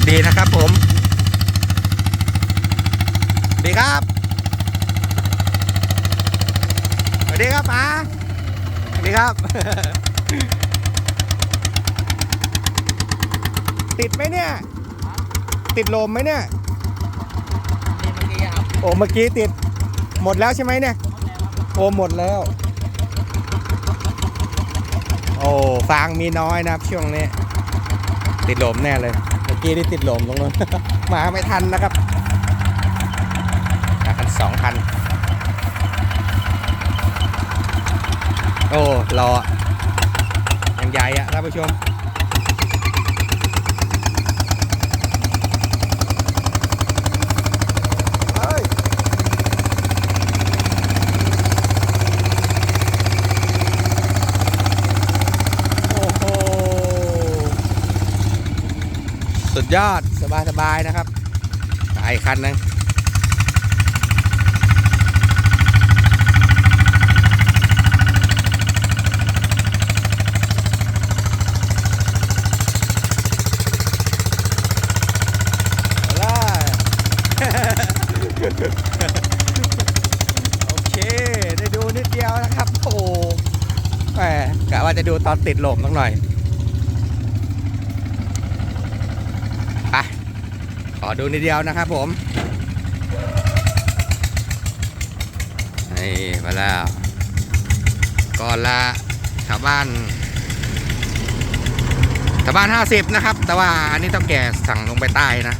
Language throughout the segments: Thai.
วัสดีนะครับผมสวัสดีครับ สวัสดีครับป๋าสวัสดีครับ ติดไหมเนี่ย ติดลมไหมเนี่ย โอ้เมื่อกี้ติด หมดแล้วใช่ไหมเนี่ย โอ้หมดแล้ว โอ้ฟางมีน้อยนะครับช่วงนี้ ติดลมแน่เลย เมื่อกี้นี่ติดลมตรงนู้น มาไม่ทันนะครับมากันสองคัน โอ้รอยังใหญ่อะท่านผู้ชม เฮ้ย โอ้โห สุดยอดสบายสบายๆนะครับไปอีกคันหนึงโอเค ได้ดูนิดเดียวนะครับ โอ้แหมกะว่าจะดูตอนติดลมสักหน่อย ไป ขอดูนิดเดียวนะครับผมนี่มาแล้วก่อนละชาวบ้านชาวบ้าน 50 นะครับ แต่ว่าอันนี้ต้องแก่สั่งลงไปใต้นะ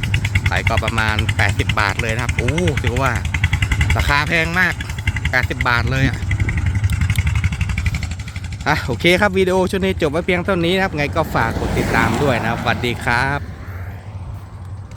ขายก็ประมาณ 80 บาทเลยนะครับโอ้ถือว่า ราคาแพงมาก 80 บาทเลยอะอะโอเคครับวิดีโอชุดนี้จบไว้เพียงเท่านี้นะครับ ไงก็ฝากกดติดตามด้วยนะบสวัสดีครับ